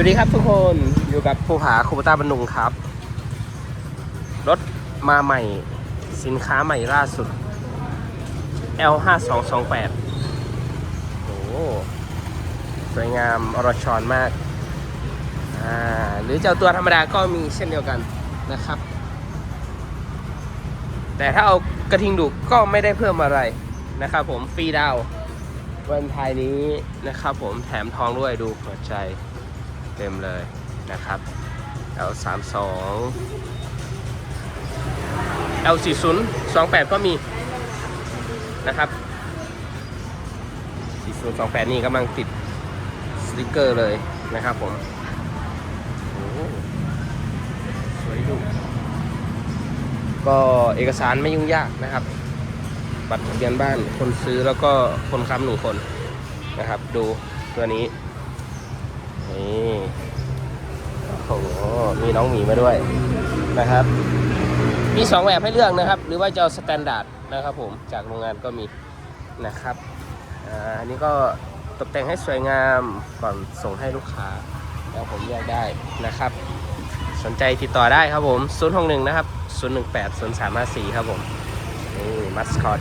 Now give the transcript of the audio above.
วัสดีครับทุกคนอยู่กับภูผาคูปต้าบรรนุงครับ รถมาใหม่สินค้าใหม่ล่าสุด L 5 2 2 8โอ้โหสวยงามอรชรมากอ่าหรือเจ้าตัวธรรมดาก็มีเช่นเดียวกันนะครับ แต่ถ้าเอากระทิงดุก็ไม่ได้เพิ่มอะไรนะครับผมฟรีดาวน์วันไทายนี้นะครับผมแถมทองด้วยดูหัวใจ เต็มเลยนะครับ L 3 2 L 4 0 2 8ก็มีนะครับ4 0 2 8นี่กำลังติดสติกเกอร์เลยนะครับผมโอ้สวยดูก็เอกสารไม่ยุ่งยากนะครับ บัตรทะเบียนบ้านคนซื้อแล้วก็คนค้ำหนึ่งคนนะครับ ดูตัวนี้ นี่โอ้โหมีน้องหมีมาด้วยนะครับ มีสองแบบให้เลือกนะครับ หรือว่าจะเอาสแตนดาร์ดนะครับผมจากโรงงานก็มีนะครับอันนี้ก็ตกแต่งให้สวยงามก่อนส่งให้ลูกค้าแล้วผมเลือกได้นะครับ สนใจติดต่อได้ครับผม 061 นะครับ 018 0354 ครับผมนี่มัสคอต